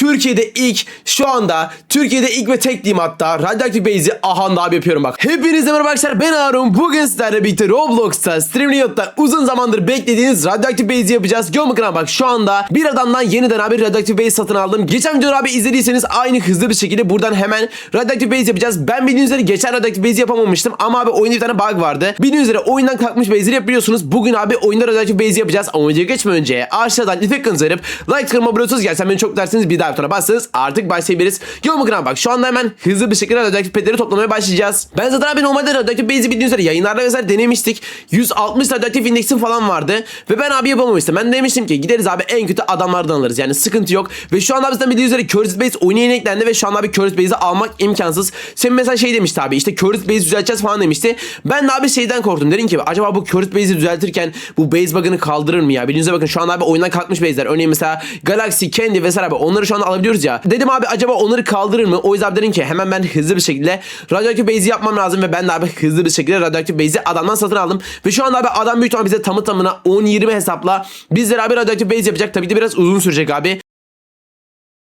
Türkiye'de ilk şu anda Türkiye'de ilk ve tek diyeyim hatta Radyoaktif Base'i ahanda abi yapıyorum bak. Hepinize merhaba arkadaşlar ben Harun. Bugün sizlerle birlikte Roblox'ta Streamlab'da uzun zamandır beklediğiniz Radyoaktif Base'i yapacağız. Gör bakın abi bak şu anda bir adamdan yeniden abi Radyoaktif Base satın aldım. Geçen videoları abi izlediyseniz aynı hızlı bir şekilde buradan hemen Radyoaktif Base yapacağız. Ben bildiğiniz üzere geçen Radyoaktif Base'i yapamamıştım ama abi oyunda bir tane bug vardı. Bildiğiniz üzere oyundan kalkmış base'leri yapabiliyorsunuz. Bugün abi oyunda Radyoaktif Base'i yapacağız. Ama videoya geçmeden önce aşağıdan itek kızarıp like tıklama abone gelsen beni çok dersiniz bir daha butona bassanız artık başlayabiliriz. Gel bakın bak şu anda hemen hızlı bir şekilde radyoaktif petleri toplamaya başlayacağız. Ben zaten abi normalde radyoaktif base'i bildiğiniz üzere yayınlarda vesaire denemiştik. 160 radyoaktif indeksim falan vardı. Ve ben abi yapamamıştım. Ben demiştim ki gideriz abi en kötü adamlardan alırız. Yani sıkıntı yok. Ve şu anda bizden bildiğiniz üzere Curse Base oyuna yeni eklendi ve şu anda abi Curse Base'i almak imkansız. Sen mesela şey demişti abi işte Curse Base düzelteceğiz falan demişti. Ben de abi şeyden korktum. Dedim ki acaba bu Curse Base'i düzeltirken bu base bug'ını kaldırır mı ya? Bildiğiniz üzere bakın şu anda abi oyundan kalkmış base'ler. Örneğin mesela Galaxy, Candy vesaire abi onları şu anda alabiliyoruz ya. Dedim abi acaba onları kaldırır mı? O yüzden dedim ki hemen ben hızlı bir şekilde radyoaktif base'i yapmam lazım ve ben de abi hızlı bir şekilde radyoaktif base'i adamdan satın aldım. Ve şu anda abi adam büyük ihtimalle bize tamı tamına 10-20 hesapla bizlere abi radyoaktif base yapacak. Tabii ki de biraz uzun sürecek abi.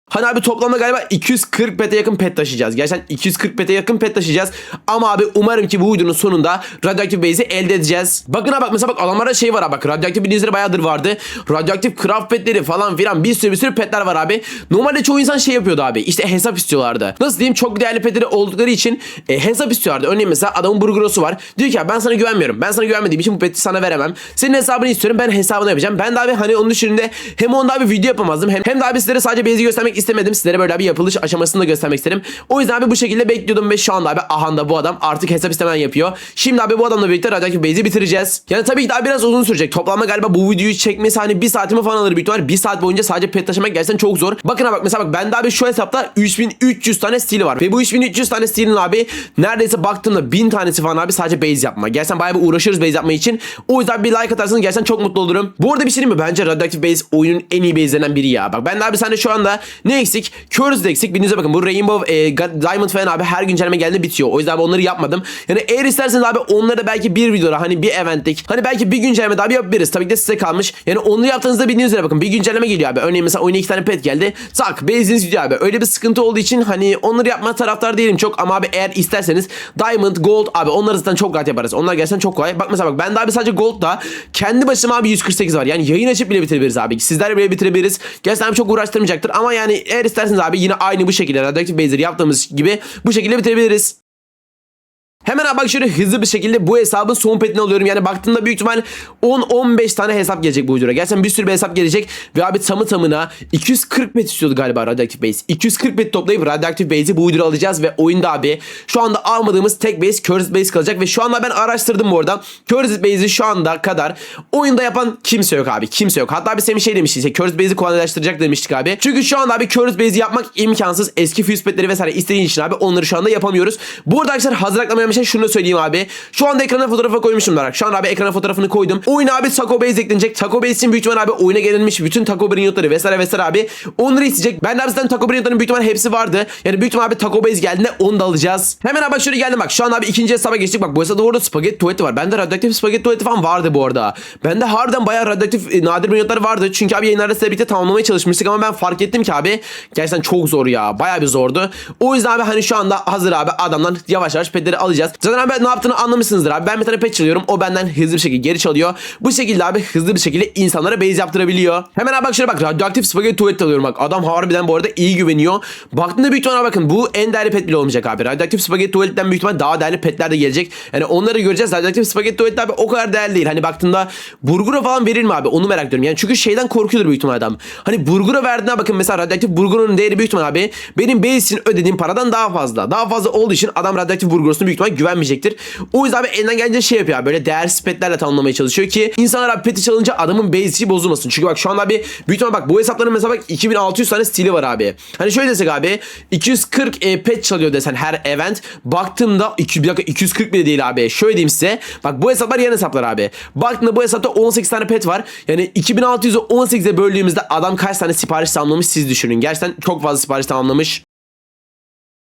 Hani abi toplamda galiba 240 pete yakın pet taşıyacağız. Gerçekten 240 pete yakın pet taşıyacağız. Ama abi umarım ki bu videonun sonunda radyoaktif base'i elde edeceğiz. Bakın ha bak mesela bak adamlarda şey var ha bak radyoaktif bildiğiniz üzere bayağıdır vardı. Radyoaktif craft petleri falan filan bir sürü bir sürü petler var abi. Normalde çoğu insan şey yapıyordu abi. İşte hesap istiyorlardı. Nasıl diyeyim çok değerli petleri oldukları için e, hesap istiyorlardı. Örneğin mesela adamın burgurosu var. Diyor ki ben sana güvenmiyorum. Ben sana güvenmediğim için bu peti sana veremem. Senin hesabını istiyorum. Ben hesabını yapacağım. Ben de abi hani onun düşününde hem onda abi video yapamazdım. Hem, hem de abi sizlere sadece base'i göstermek istemedim. Sizlere böyle bir yapılış aşamasını da göstermek istedim. O yüzden abi bu şekilde bekliyordum ve şu anda abi ahanda bu adam artık hesap istemen yapıyor. Şimdi abi bu adamla birlikte radyoaktif base'i bitireceğiz. Yani tabii ki daha biraz uzun sürecek. Toplamda galiba bu videoyu çekmesi hani bir saatimi falan alır büyük. Bir saat boyunca sadece pet taşımak gerçekten çok zor. Bakın ha bak mesela bak bende abi şu hesapta 3300 tane stil var. Ve bu 3300 tane stilin abi neredeyse baktığımda 1000 tanesi falan abi sadece base yapma. Gerçekten bayağı bir uğraşıyoruz base yapma için. O yüzden bir like atarsanız gerçekten çok mutlu olurum. Bu arada bir şey mi? Bence radyoaktif base oyunun en iyi base'lerinden biri ya. Bak ben de abi sende şu anda ne eksik? Curse de eksik. Bildiğinize bakın bu Rainbow e, Diamond falan abi her güncelleme geldiğinde bitiyor. O yüzden abi onları yapmadım. Yani eğer isterseniz abi onları da belki bir videoda hani bir eventlik hani belki bir güncelleme daha yapabiliriz. Tabii ki de size kalmış. Yani onları yaptığınızda bildiğiniz üzere bakın bir güncelleme geliyor abi. Örneğin mesela oyuna iki tane pet geldi. Tak base'iniz gidiyor abi. Öyle bir sıkıntı olduğu için hani onları yapma taraftar değilim çok ama abi eğer isterseniz Diamond, Gold abi onları zaten çok rahat yaparız. Onlar gerçekten çok kolay. Bak mesela bak ben de abi sadece Gold'da kendi başıma abi 148 var. Yani yayın açıp bile bitirebiliriz abi. Sizler bile bitirebiliriz. Gerçekten abi çok uğraştırmayacaktır ama yani eğer isterseniz abi yine aynı bu şekilde radyoaktif base'leri yaptığımız gibi bu şekilde bitirebiliriz. Hemen abi bak şöyle hızlı bir şekilde bu hesabın son petini alıyorum. Yani baktığımda büyük ihtimal 10-15 tane hesap gelecek bu videoya. Gerçekten bir sürü bir hesap gelecek. Ve abi tamı tamına 240 pet istiyordu galiba Radioactive Base. 240 pet toplayıp Radioactive Base'i bu videoya alacağız. Ve oyunda abi şu anda almadığımız tek base Cursed Base kalacak. Ve şu anda ben araştırdım bu arada. Cursed Base'i şu anda kadar oyunda yapan kimse yok abi. Kimse yok. Hatta bir Semih şey demişti. Işte, Cursed Base'i kolaylaştıracak demiştik abi. Çünkü şu anda abi Cursed Base'i yapmak imkansız. Eski fuse petleri vesaire istediğin için abi onları şu anda yapamıyoruz. Bu arada arkadaşlar hazır bir şey şunu söyleyeyim abi. Şu anda ekrana fotoğrafı koymuşum Darak. Şu an abi ekrana fotoğrafını koydum. Oyuna abi Taco Base eklenecek. Taco Base için büyük ihtimal abi oyuna gelinmiş bütün Taco Bell'in vesaire vesaire abi. Onları isteyecek. Ben de abi zaten Taco Bell'in büyük ihtimal hepsi vardı. Yani büyük ihtimal abi Taco Base geldiğinde onu da alacağız. Hemen abi şöyle geldim bak. Şu an abi ikinci hesaba geçtik. Bak bu hesapta orada spagetti tuvaleti var. Bende radyoaktif spagetti tuvaleti falan vardı bu arada. Bende harbiden bayağı radyoaktif e, nadir minyatlar vardı. Çünkü abi yayınlarda size birlikte tamamlamaya çalışmıştık ama ben fark ettim ki abi gerçekten çok zor ya. Bayağı bir zordu. O yüzden abi hani şu anda hazır abi adamdan yavaş yavaş petleri alacağız. Zaten abi ne yaptığını anlamışsınızdır abi. Ben bir tane pet çalıyorum. O benden hızlı bir şekilde geri çalıyor. Bu şekilde abi hızlı bir şekilde insanlara base yaptırabiliyor. Hemen abi bak şöyle bak radyoaktif spagetti tuvalet alıyorum bak. Adam harbiden bu arada iyi güveniyor. Baktığında büyük ihtimalle bakın bu en değerli pet bile olmayacak abi. Radyoaktif spagetti tuvaletten büyük ihtimalle daha değerli petler de gelecek. Yani onları göreceğiz. Radyoaktif spagetti tuvalet abi o kadar değerli değil. Hani baktığında burgura falan verir mi abi? Onu merak ediyorum. Yani çünkü şeyden korkuyordur büyük ihtimalle adam. Hani burgura verdiğine bakın mesela radyoaktif burgurun değeri büyük ihtimalle abi benim base için ödediğim paradan daha fazla. Daha fazla olduğu için adam radyoaktif burgurosuna büyük ihtimalle güvenmeyecektir. O yüzden abi elinden gelince şey yapıyor abi, böyle değersiz petlerle tamamlamaya çalışıyor ki insanlar abi peti çalınca adamın base'i bozulmasın. Çünkü bak şu anda abi büyük ihtimalle bak bu hesapların mesela bak 2600 tane stili var abi. Hani şöyle desek abi 240 e, pet çalıyor desen her event. Baktığımda 2, bir dakika 240 bile değil abi. Şöyle diyeyim size. Bak bu hesaplar yan hesaplar abi. Baktığımda bu hesapta 18 tane pet var. Yani 2600'ü 18'e böldüğümüzde adam kaç tane sipariş tamamlamış siz düşünün. Gerçekten çok fazla sipariş tamamlamış.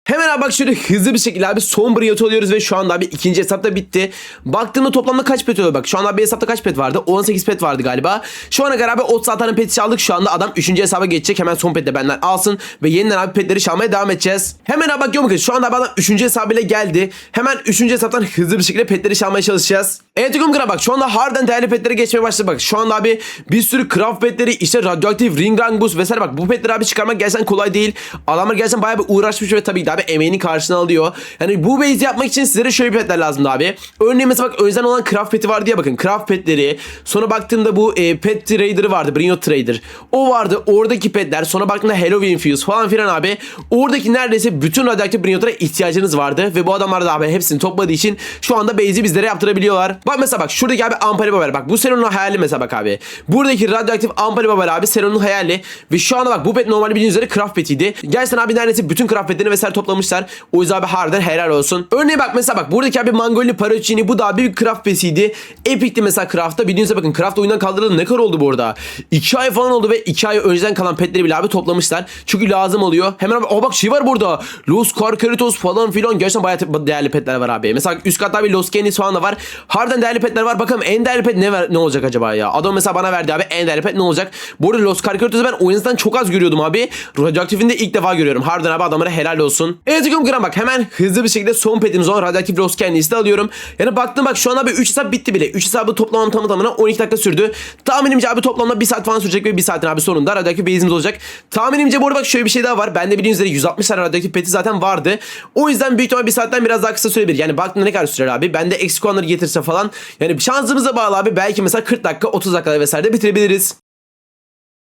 Hemen abi bak şöyle hızlı bir şekilde abi son briyot alıyoruz ve şu anda abi ikinci hesapta bitti. Baktığımda toplamda kaç pet oluyor bak. Şu anda bir hesapta kaç pet vardı? 18 pet vardı galiba. Şu ana kadar abi 36 tane pet çaldık. Şu anda adam 3. hesaba geçecek. Hemen son pet de benden alsın. Ve yeniden abi petleri çalmaya devam edeceğiz. Hemen abi bakıyorum ki şu anda abi adam 3. hesabıyla geldi. Hemen 3. hesaptan hızlı bir şekilde petleri çalmaya çalışacağız. Evet Yokum bak şu anda harbiden değerli petlere geçmeye başladı bak. Şu anda abi bir sürü craft petleri işte radyoaktif ring rang boost vesaire bak. Bu petleri abi çıkarmak gerçekten kolay değil. Adamlar gerçekten bayağı bir uğraşmış ve tabii ki abi emeğini karşına alıyor. Yani bu base yapmak için sizlere şöyle bir petler lazımdı abi. Örneğin mesela bak özel olan craft peti var diye bakın. Craft petleri. Sonra baktığımda bu e, pet trader'ı vardı. Bring Trader. O vardı. Oradaki petler. Sonra baktığımda Halloween Fuse falan filan abi. Oradaki neredeyse bütün radyoaktif Bring ihtiyacınız vardı. Ve bu adamlar da abi hepsini topladığı için şu anda base'i bizlere yaptırabiliyorlar. Bak mesela bak şuradaki abi Ampari Babel. Bak bu Seron'un hayali mesela bak abi. Buradaki radyoaktif Ampari Babel abi Seron'un hayali. Ve şu anda bak bu pet normalde bildiğiniz üzere craft petiydi. Gerçekten abi neredeyse bütün craft petlerini vesaire toplamışlar. O yüzden abi harbiden helal olsun. Örneğin bak mesela bak buradaki abi Mangolini Paracini bu da abi bir craft petiydi. Epic'ti mesela craft'ta. Bildiğiniz üzere bakın craft oyundan kaldırıldı ne kadar oldu bu arada? 2 ay falan oldu ve 2 ay önceden kalan petleri bile abi toplamışlar. Çünkü lazım oluyor. Hemen abi o bak şey var burada. Los Carcaritos falan filan. Gerçekten bayağı değerli petler var abi. Mesela üst katta bir Los Canis falan da var. Harbiden değerli petler var. Bakalım en değerli pet ne, ver, ne olacak acaba ya? Adam mesela bana verdi abi en değerli pet ne olacak? Bu arada Los Carcaritos'u ben oyundan çok az görüyordum abi. Radyoaktifini de ilk defa görüyorum. Harbiden abi adamlara helal olsun. Evet Hüküm Gram bak hemen hızlı bir şekilde son petimiz olan radyoaktif Los Canis'i de alıyorum. Yani baktım bak şu an abi 3 hesap bitti bile. 3 hesabı toplamam tamı tamına 12 dakika sürdü. Tahminimce abi toplamda 1 saat falan sürecek ve 1 saatin abi sonunda radyoaktif base'imiz olacak. Tahminimce bu arada bak şöyle bir şey daha var. Bende bildiğiniz üzere 160 tane radyoaktif peti zaten vardı. O yüzden büyük ihtimal 1 saatten biraz daha kısa sürebilir. Yani baktığımda ne kadar sürer abi. Bende eksik olanları getirse falan. Yani şansımıza bağlı abi. Belki mesela 40 dakika 30 dakikada vesaire de bitirebiliriz.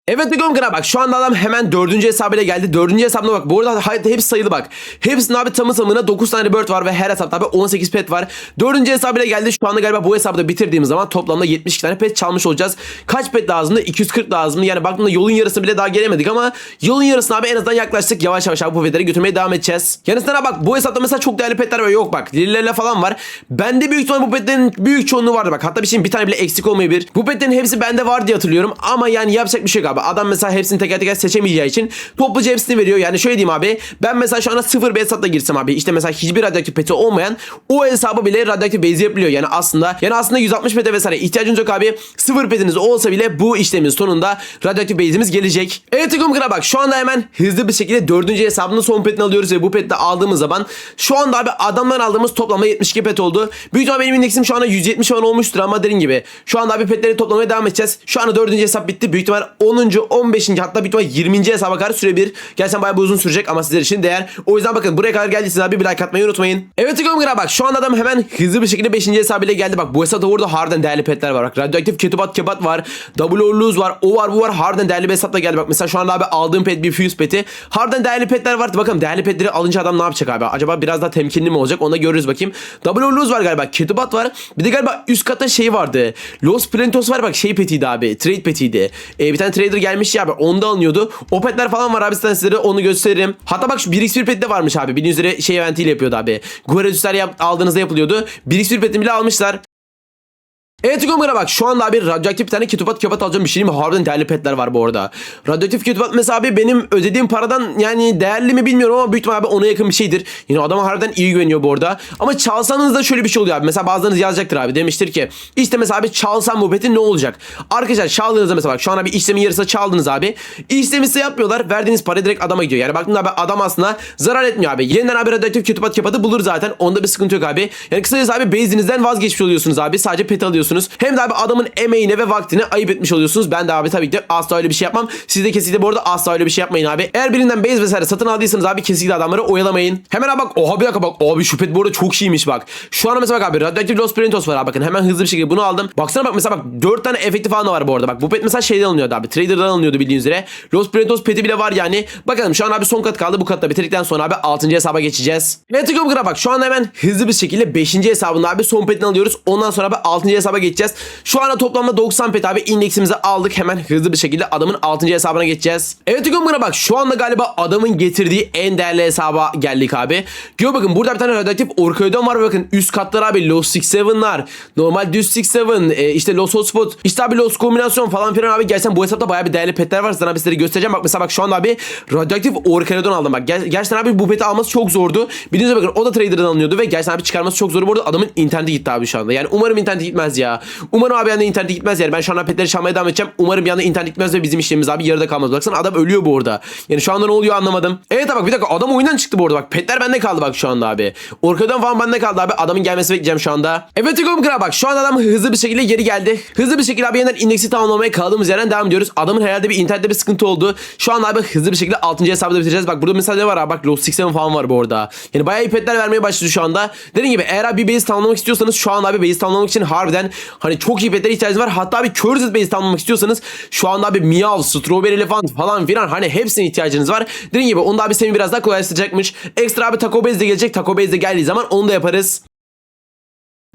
Evet Gomgara bak şu anda adam hemen dördüncü hesabıyla geldi. Dördüncü hesabına bak. Bu arada hepsi sayılı bak. Hepsinin abi tamı tamına 9 tane bird var ve her hesapta abi 18 pet var. Dördüncü hesabıyla geldi. Şu anda galiba bu hesabı da bitirdiğimiz zaman toplamda 72 tane pet çalmış olacağız. Kaç pet lazımdı? 240 lazımdı. Yani baktığımda yolun yarısı bile daha gelemedik ama yolun yarısına abi en azından yaklaştık. Yavaş yavaş abi bu petleri götürmeye devam edeceğiz. Yani sana bak bu hesapta mesela çok değerli petler var. Yok bak lililerle falan var. Bende büyük ihtimal bu petlerin büyük çoğunluğu vardı bak. Hatta bir şeyin bir tane bile eksik olmayabilir. Bu petlerin hepsi bende var diye hatırlıyorum. Ama yani yapacak bir şey yok abi. Adam mesela hepsini teker teker seçemeyeceği için topluca hepsini veriyor. Yani şöyle diyeyim abi. Ben mesela şu anda sıfır bir hesapla girsem abi. işte mesela hiçbir radyoaktif peti olmayan o hesabı bile radyoaktif base yapılıyor. Yani aslında yani aslında 160 pete vesaire ihtiyacınız yok abi. Sıfır petiniz olsa bile bu işlemin sonunda radyoaktif base'imiz gelecek. Evet Kumkara bak şu anda hemen hızlı bir şekilde dördüncü hesabının son petini alıyoruz ve bu peti de aldığımız zaman şu anda abi adamdan aldığımız toplamda 72 pet oldu. Büyük ihtimal benim indeksim şu anda 170 falan olmuştur ama dediğim gibi. Şu anda abi petleri toplamaya devam edeceğiz. Şu anda dördüncü hesap bitti. Büyük ihtimal 10. 15. hatta ihtimal 20. hesaba kadar sürebilir. Gerçekten bayağı bir uzun sürecek ama sizler için değer. O yüzden bakın buraya kadar geldiyseniz abi bir like atmayı unutmayın. Evet Kumkara bak şu anda adam hemen hızlı bir şekilde 5. hesabıyla geldi. Bak bu hesapta burada harbiden değerli petler var. Bak radyoaktif ketubat kebat var. Double Orluz var. O var bu var. Harbiden değerli bir hesapla geldi. Bak mesela şu anda abi aldığım pet bir fuse peti. Harbiden değerli petler var. Bakalım değerli petleri alınca adam ne yapacak abi? Acaba biraz daha temkinli mi olacak? Onu da görürüz bakayım. Double Orluz var galiba. Ketubat var. Bir de galiba üst katta şey vardı. Los Plentos var bak şey petiydi abi. Trade petiydi. Ee, bir tane trader gelmiş ya abi. Onda alınıyordu. O petler falan var abi. Size sizlere onu gösteririm. Hatta bak şu 1x1 peti de varmış abi. Bildiğiniz üzere şey eventiyle yapıyordu abi. Yap, aldığınızda yapılıyordu. 1x1 petini bile almışlar. Evet Gomara bak şu anda abi radyoaktif bir tane ketupat kepat alacağım bir şey mi? Harbiden değerli petler var bu arada. Radyoaktif ketupat mesela abi benim ödediğim paradan yani değerli mi bilmiyorum ama büyük ihtimalle abi ona yakın bir şeydir. Yine adama harbiden iyi güveniyor bu arada. Ama çalsanız da şöyle bir şey oluyor abi. Mesela bazılarınız yazacaktır abi. Demiştir ki işte mesela abi çalsam bu peti ne olacak? Arkadaşlar çaldığınızda mesela bak şu an abi işlemin yarısı çaldınız abi. İşlemi size yapmıyorlar. Verdiğiniz para direkt adama gidiyor. Yani baktığında abi adam aslında zarar etmiyor abi. Yeniden abi radyoaktif ketupat kepatı bulur zaten. Onda bir sıkıntı yok abi. Yani kısacası abi base'inizden vazgeçmiş oluyorsunuz abi. Sadece pet alıyorsunuz. Hem de abi adamın emeğine ve vaktine ayıp etmiş oluyorsunuz. Ben de abi tabii ki de asla öyle bir şey yapmam. Siz de kesinlikle bu arada asla öyle bir şey yapmayın abi. Eğer birinden base vesaire satın aldıysanız abi kesinlikle adamları oyalamayın. Hemen abi bak oha bir dakika bak abi şu pet bu arada çok iyiymiş bak. Şu an mesela bak abi radyoaktif Los Printos var abi bakın hemen hızlı bir şekilde bunu aldım. Baksana bak mesela bak 4 tane efekti falan da var bu arada bak. Bu pet mesela şeyden alınıyordu abi. Trader'dan alınıyordu bildiğiniz üzere. Los Printos peti bile var yani. Bakalım şu an abi son kat kaldı. Bu katta bitirdikten sonra abi 6. hesaba geçeceğiz. Evet Gomgra bak şu an hemen hızlı bir şekilde 5. hesabında abi son petini alıyoruz. Ondan sonra abi 6. hesaba geçeceğiz. Şu anda toplamda 90 pet abi indeksimizi aldık. Hemen hızlı bir şekilde adamın 6. hesabına geçeceğiz. Evet Gömgün'e bak şu anda galiba adamın getirdiği en değerli hesaba geldik abi. Gör bakın burada bir tane radyoaktif Orkaydon var bakın üst katlar abi Lost 67'lar normal düz 67 e, işte Lost Hotspot işte abi Lost kombinasyon falan filan abi gelsen bu hesapta bayağı bir değerli petler var sana bir sizlere göstereceğim bak mesela bak şu anda abi radyoaktif Orkaydon aldım bak Ger- gerçekten abi bu peti alması çok zordu bildiğiniz bakın o da trader'dan alınıyordu ve gerçekten abi çıkarması çok zor bu arada adamın interneti gitti abi şu anda yani umarım interneti gitmez ya umarım abi yani interneti gitmez yani. Ben şu anda petleri çalmaya devam edeceğim. Umarım anda internet gitmez ve bizim işlemimiz abi yarıda kalmaz. Baksana adam ölüyor bu arada. Yani şu anda ne oluyor anlamadım. Evet bak bir dakika adam oyundan çıktı bu arada. Bak petler bende kaldı bak şu anda abi. Orkadan falan bende kaldı abi. Adamın gelmesini bekleyeceğim şu anda. Evet Tikom Kral bak şu anda adam hızlı bir şekilde geri geldi. Hızlı bir şekilde abi yeniden indeksi tamamlamaya kaldığımız yerden devam ediyoruz. Adamın herhalde bir internette bir sıkıntı oldu. Şu anda abi hızlı bir şekilde 6. hesabı da bitireceğiz. Bak burada mesela ne var abi? Bak Lost 67 falan var bu arada. Yani bayağı iyi petler vermeye başladı şu anda. Dediğim gibi eğer abi bir base tamamlamak istiyorsanız şu an abi base tamamlamak için harbiden hani çok iyi petlere ihtiyacınız var. Hatta bir Cursed base tamamlamak istiyorsanız şu anda abi Meow, Strawberry Elephant falan filan hani hepsine ihtiyacınız var. Dediğim gibi onu da abi Semih biraz daha kolaylaştıracakmış. Ekstra abi Taco Base de gelecek. Taco Base de geldiği zaman onu da yaparız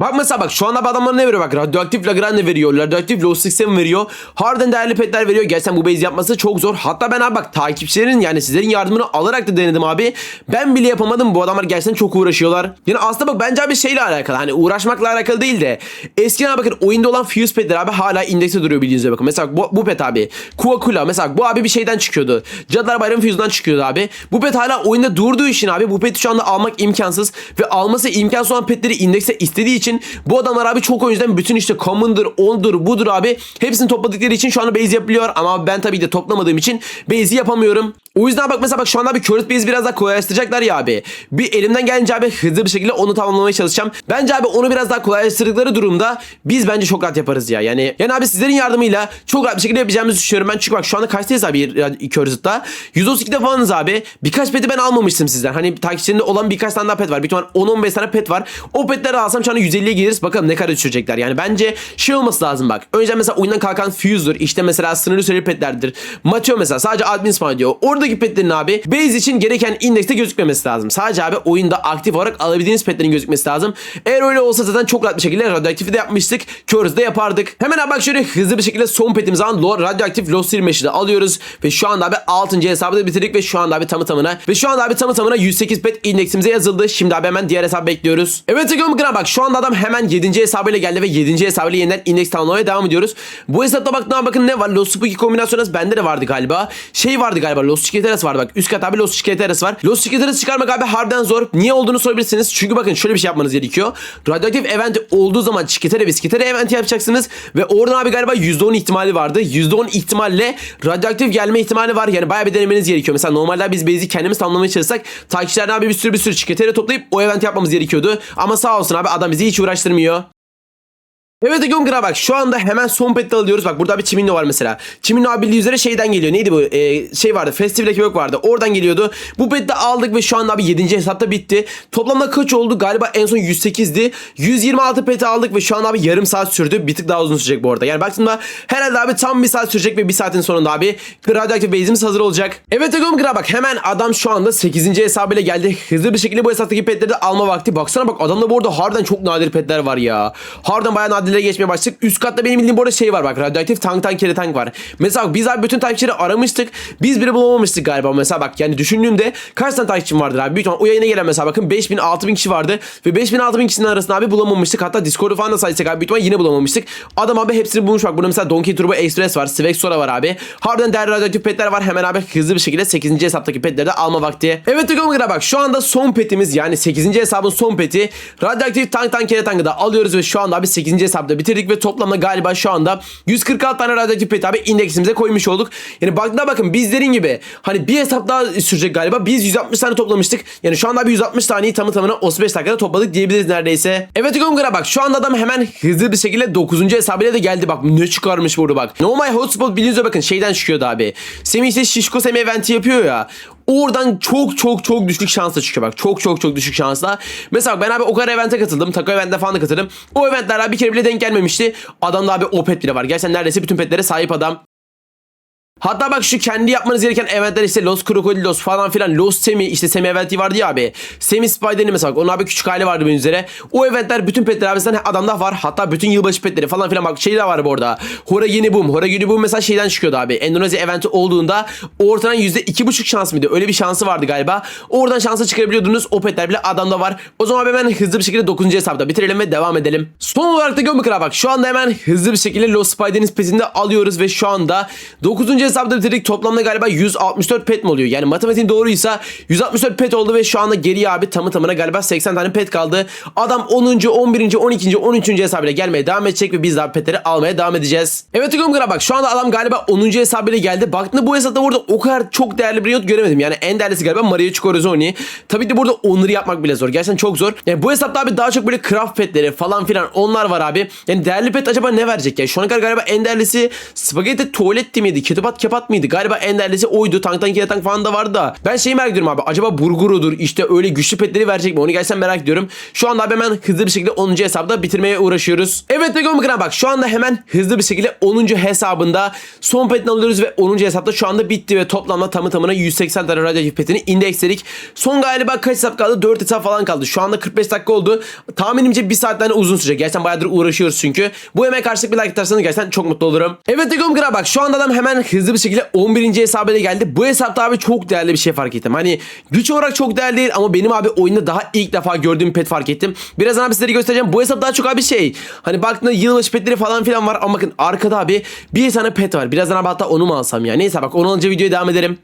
Bak mesela bak şu anda adamlar ne veriyor bak? Radyoaktif Lagrange veriyor radyoaktif Low 67 veriyor? Harbiden değerli petler veriyor. Gerçekten bu base yapması çok zor. Hatta ben abi bak takipçilerin yani sizlerin yardımını alarak da denedim abi. Ben bile yapamadım. Bu adamlar gerçekten çok uğraşıyorlar. Yani aslında bak bence abi şeyle alakalı hani uğraşmakla alakalı değil de eskiden bakın oyunda olan fuse petler abi hala indekse duruyor bildiğiniz üzere bakın. Mesela bu, bu pet abi Kuakula mesela bu abi bir şeyden çıkıyordu. Cadılar Bayramı fuse'dan çıkıyordu abi. Bu pet hala oyunda durduğu için abi bu peti şu anda almak imkansız ve alması imkansız olan petleri indekse istediği için bu adamlar abi çok oyuncudan bütün işte common'dır, on'dur, budur abi hepsini topladıkları için şu anda base yapılıyor ama ben tabii de toplamadığım için base'i yapamıyorum. O yüzden bak mesela bak şu anda bir current base biraz daha kolaylaştıracaklar ya abi. Bir elimden gelince abi hızlı bir şekilde onu tamamlamaya çalışacağım. Bence abi onu biraz daha kolaylaştırdıkları durumda biz bence çok rahat yaparız ya. Yani yani abi sizlerin yardımıyla çok rahat bir şekilde yapacağımızı düşünüyorum ben. Çünkü bak şu anda kaçtayız abi current'ta? 132'de falanız abi. Birkaç peti ben almamıştım sizden. Hani takipçilerinde olan birkaç tane daha pet var. Bir ihtimal 10-15 tane pet var. O petleri alsam şu anda 150'ye geliriz. Bakalım ne kadar düşürecekler. Yani bence şey olması lazım bak. Önceden mesela oyundan kalkan Fuse'dur. İşte mesela sınırlı süreli petlerdir. Mateo mesela sadece admin spawn diyor. Oradaki petlerin abi base için gereken indekste gözükmemesi lazım. Sadece abi oyunda aktif olarak alabildiğiniz petlerin gözükmesi lazım. Eğer öyle olsa zaten çok rahat bir şekilde radyoaktifi de yapmıştık. Curse'de yapardık. Hemen abi bak şöyle hızlı bir şekilde son petimizi alan Lord radyoaktif Lost 25'i de alıyoruz. Ve şu anda abi 6. hesabı da bitirdik ve şu anda abi tamı tamına ve şu anda abi tamı tamına 108 pet indeksimize yazıldı. Şimdi abi hemen diğer hesabı bekliyoruz. Evet Gram bak şu anda adam hemen 7. hesabıyla geldi ve 7. hesabıyla yeniden indeks tamamlamaya devam ediyoruz. Bu hesapta bak ne bakın ne var? Lost Spooky kombinasyonu bende de vardı galiba. Şey vardı galiba Lost Chiqueteras vardı bak. Üst kat abi Lost Chiqueteras var. Lost Chiqueteras çıkarmak abi harbiden zor. Niye olduğunu sorabilirsiniz. Çünkü bakın şöyle bir şey yapmanız gerekiyor. Radyoaktif event olduğu zaman Chiquetere ve Skitere event yapacaksınız. Ve oradan abi galiba %10 ihtimali vardı. %10 ihtimalle radyoaktif gelme ihtimali var. Yani bayağı bir denemeniz gerekiyor. Mesela normalde biz base'i kendimiz tamamlamaya çalışsak takipçilerden abi bir sürü bir sürü Chiquetere toplayıp o event yapmamız gerekiyordu. Ama sağ olsun abi adam bizi hiç uğraştırmıyor. Evet Egon Gra bak şu anda hemen son peti alıyoruz. Bak burada bir Çiminlo var mesela. Çiminlo abi bildiği şeyden geliyor. Neydi bu? Ee, şey vardı. Festival ekibik vardı. Oradan geliyordu. Bu peti de aldık ve şu anda abi 7. hesapta bitti. Toplamda kaç oldu? Galiba en son 108'di. 126 peti aldık ve şu anda abi yarım saat sürdü. Bir tık daha uzun sürecek bu arada. Yani baktığımda herhalde abi tam bir saat sürecek ve bir saatin sonunda abi radyoaktif base'imiz hazır olacak. Evet Egon Gra bak hemen adam şu anda 8. hesabıyla geldi. Hızlı bir şekilde bu hesaptaki petleri de alma vakti. Baksana bak adamda bu arada harbiden çok nadir petler var ya. Harbiden bayağı nadirlere geçmeye başladık. Üst katta benim bildiğim bu arada şey var bak. Radyoaktif tank tank kere tank var. Mesela biz abi bütün takipçileri aramıştık. Biz biri bulamamıştık galiba. Mesela bak yani düşündüğümde kaç tane takipçim vardır abi. Büyük ihtimal o yayına gelen mesela bakın 5000 6000 kişi vardı. Ve 5000 6000 kişinin arasında abi bulamamıştık. Hatta Discord'u falan da saysak abi büyük ihtimal yine bulamamıştık. Adam abi hepsini bulmuş bak. Burada mesela Donkey Turbo Express var. Svex Sora var abi. Harbiden değerli radyoaktif petler var. Hemen abi hızlı bir şekilde 8. hesaptaki petleri de alma vakti. Evet Tigomgra bak şu anda son petimiz yani 8. hesabın son peti. Radyoaktif tank tank kere tankı da alıyoruz ve şu anda abi 8. hesapta bitirdik ve toplamda galiba şu anda 146 tane radyoaktif pet abi indeksimize koymuş olduk. Yani baktığına bakın bizlerin gibi hani bir hesap daha sürecek galiba. Biz 160 tane toplamıştık. Yani şu anda abi 160 taneyi tamı tamına 35 dakikada topladık diyebiliriz neredeyse. Evet Tigomgra bak şu anda adam hemen hızlı bir şekilde 9. hesabıyla da geldi bak ne çıkarmış burada bak. No My Hotspot biliyorsunuz bakın şeyden çıkıyordu abi. Semih işte Şişko Semih eventi yapıyor ya. Oradan çok çok çok düşük şansla çıkıyor bak. Çok çok çok düşük şansla. Mesela ben abi o kadar evente katıldım. Taco evente falan da katıldım. O eventler abi bir kere bile denk gelmemişti. Adamda abi o pet bile var. Gerçekten neredeyse bütün petlere sahip adam. Hatta bak şu kendi yapmanız gereken eventler işte Los Crocodilos falan filan Los Semi işte Semi eventi vardı ya abi. Semi Spider'ini mesela bak onun abi küçük hali vardı benim üzere. O eventler bütün petler abi zaten adamda var. Hatta bütün yılbaşı petleri falan filan bak şey de var bu arada. Hora Yeni Boom. Hora Yeni Boom mesela şeyden çıkıyordu abi. Endonezya eventi olduğunda ortadan %2,5 şans mıydı? Öyle bir şansı vardı galiba. Oradan şansa çıkarabiliyordunuz. O petler bile adamda var. O zaman abi hemen hızlı bir şekilde 9. hesapta bitirelim ve devam edelim. Son olarak da gömük bak. Şu anda hemen hızlı bir şekilde Los Spider'in petini alıyoruz ve şu anda 9. hesapta bitirdik. Toplamda galiba 164 pet mi oluyor? Yani matematiğin doğruysa 164 pet oldu ve şu anda geriye abi tamı tamına galiba 80 tane pet kaldı. Adam 10. 11. 12. 13. hesabıyla gelmeye devam edecek ve biz daha petleri almaya devam edeceğiz. Evet Gömkara bak şu anda adam galiba 10. hesabıyla geldi. Baktığında bu hesapta burada o kadar çok değerli bir not göremedim. Yani en değerlisi galiba Mario Chikorozoni. Tabii ki burada onları yapmak bile zor. Gerçekten çok zor. Yani bu hesapta abi daha çok böyle craft petleri falan filan onlar var abi. Yani değerli pet acaba ne verecek ya? Şu ana kadar galiba en değerlisi Spaghetti Tuvalet miydi? Ketupat Kepat mıydı? Galiba en değerlisi oydu. Tank Tank Tank falan da vardı da. Ben şeyi merak ediyorum abi. Acaba Burguru'dur işte öyle güçlü petleri verecek mi? Onu gerçekten merak ediyorum. Şu anda abi hemen hızlı bir şekilde 10. hesabda bitirmeye uğraşıyoruz. Evet Lego Mıkına bak şu anda hemen hızlı bir şekilde 10. hesabında son petini alıyoruz ve 10. hesapta şu anda bitti ve toplamda tamı tamına 180 tane radyoaktif petini indeksledik. Son galiba kaç hesap kaldı? 4 hesap falan kaldı. Şu anda 45 dakika oldu. Tahminimce bir saatten uzun sürecek. Gerçekten bayağıdır uğraşıyoruz çünkü. Bu emeğe karşılık bir like atarsanız gerçekten çok mutlu olurum. Evet Lego Mıkına bak şu anda adam hemen hızlı bir şekilde 11. hesabına geldi. Bu hesapta abi çok değerli bir şey fark ettim. Hani güç olarak çok değerli değil ama benim abi oyunda daha ilk defa gördüğüm pet fark ettim. Birazdan abi sizlere göstereceğim. Bu hesap daha çok abi şey. Hani baktığında yılbaşı petleri falan filan var ama bakın arkada abi bir tane pet var. Birazdan abi hatta onu mu alsam ya? Neyse bak onu alınca videoya devam ederim.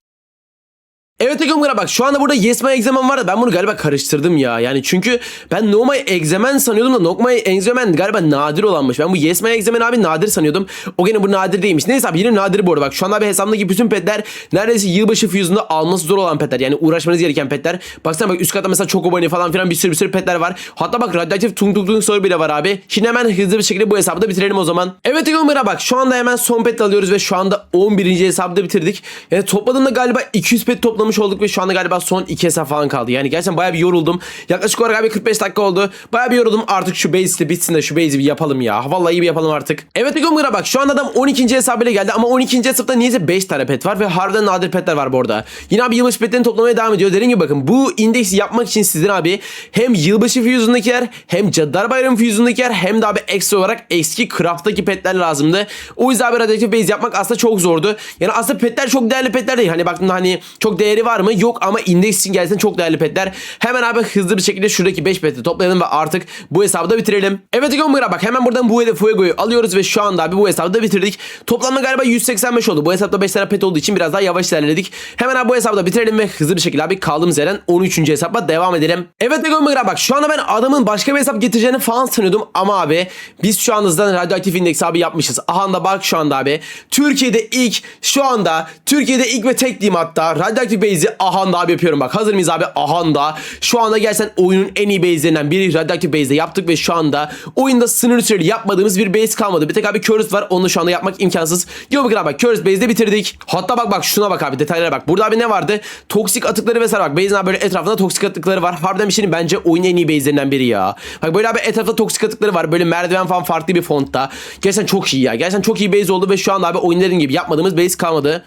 Evet Ekomgra bak şu anda burada Yes My Examen var da ben bunu galiba karıştırdım ya. Yani çünkü ben No My Examen sanıyordum da No My Examen galiba nadir olanmış. Ben bu Yes My Examen abi nadir sanıyordum. O gene bu nadir değilmiş. Neyse abi yine nadir bu arada bak. Şu anda abi hesabımdaki bütün petler neredeyse yılbaşı füzyonunda alması zor olan petler. Yani uğraşmanız gereken petler. Baksana bak üst katta mesela Chocobonny falan filan bir sürü bir sürü petler var. Hatta bak radyoaktif tung tung tung soru bile var abi. Şimdi hemen hızlı bir şekilde bu hesabı da bitirelim o zaman. Evet Ekomgra bak şu anda hemen son pet alıyoruz ve şu anda 11. hesabı da bitirdik. Yani topladığında galiba 200 pet toplamış olduk ve şu anda galiba son 2 hesap falan kaldı. Yani gerçekten bayağı bir yoruldum. Yaklaşık olarak abi 45 dakika oldu. Bayağı bir yoruldum. Artık şu base de bitsin de şu base'i bir yapalım ya. Vallahi iyi bir yapalım artık. Evet Egomgra bak şu anda adam 12. hesabıyla geldi ama 12. hesapta niyeyse 5 tane pet var ve harbiden nadir petler var bu arada. Yine abi yılbaşı petlerini toplamaya devam ediyor. Dediğim gibi bakın bu indeksi yapmak için sizden abi hem yılbaşı füzyonundakiler hem Caddar Bayramı füzyonundakiler hem de abi ekstra olarak eski craft'taki petler lazımdı. O yüzden abi radyoaktif base yapmak aslında çok zordu. Yani aslında petler çok değerli petler değil. Hani baktığında hani çok değeri var mı? Yok ama indeks için gelsin çok değerli petler. Hemen abi hızlı bir şekilde şuradaki 5 peti toplayalım ve artık bu hesabı da bitirelim. Evet Egomira bak hemen buradan bu hele Fuego'yu alıyoruz ve şu anda abi bu hesabı da bitirdik. Toplamda galiba 185 oldu. Bu hesapta 5 tane pet olduğu için biraz daha yavaş ilerledik. Hemen abi bu hesabı da bitirelim ve hızlı bir şekilde abi kaldığımız yerden 13. hesaba devam edelim. Evet Egomira bak şu anda ben adamın başka bir hesap getireceğini falan sanıyordum ama abi biz şu an hızdan radyoaktif indeks abi yapmışız. Aha da bak şu anda abi. Türkiye'de ilk şu anda Türkiye'de ilk ve tek diyeyim hatta radyoaktif base'i aha da abi yapıyorum bak. Hazır mıyız abi? Ahanda. Şu anda gerçekten oyunun en iyi base'lerinden biri Radioactive Base'de yaptık ve şu anda oyunda sınırlı süreli yapmadığımız bir base kalmadı. Bir tek abi Curse var. Onu şu anda yapmak imkansız. Yok bakın abi Curse Base'de bitirdik. Hatta bak bak şuna bak abi detaylara bak. Burada abi ne vardı? Toksik atıkları vesaire bak. Base'in abi böyle etrafında toksik atıkları var. Harbiden bir şeyin bence oyunun en iyi base'lerinden biri ya. Bak böyle abi etrafta toksik atıkları var. Böyle merdiven falan farklı bir fontta. Gerçekten çok iyi ya. Gerçekten çok iyi base oldu ve şu anda abi oyun dediğim gibi yapmadığımız base kalmadı.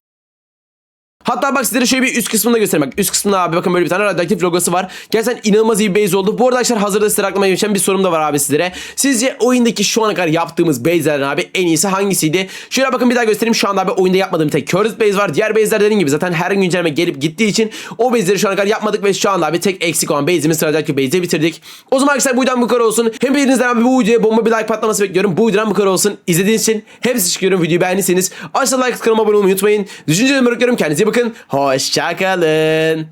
Hatta bak sizlere şöyle bir üst kısmını da göstereyim. Üst kısmında abi bakın böyle bir tane radyoaktif logosu var. Gerçekten inanılmaz iyi base oldu. Bu arada arkadaşlar hazırda sizlere aklıma geçen bir sorum da var abi sizlere. Sizce oyundaki şu ana kadar yaptığımız base'lerden abi en iyisi hangisiydi? Şöyle bakın bir daha göstereyim. Şu anda abi oyunda yapmadığım tek Curse base var. Diğer base'ler dediğim gibi zaten her güncelleme gelip gittiği için o base'leri şu ana kadar yapmadık ve şu anda abi tek eksik olan base'imiz radyoaktif base'i bitirdik. O zaman arkadaşlar bu videodan bu kadar olsun. Hem birinizden abi bu videoya bomba bir like patlaması bekliyorum. Bu videodan bu kadar olsun. İzlediğiniz için hepsi çıkıyorum. Videoyu beğendiyseniz aşağıda like kanalıma abone olmayı unutmayın. Düşüncelerimi bırakıyorum. Kendinize iyi bakın. Hoşçakalın.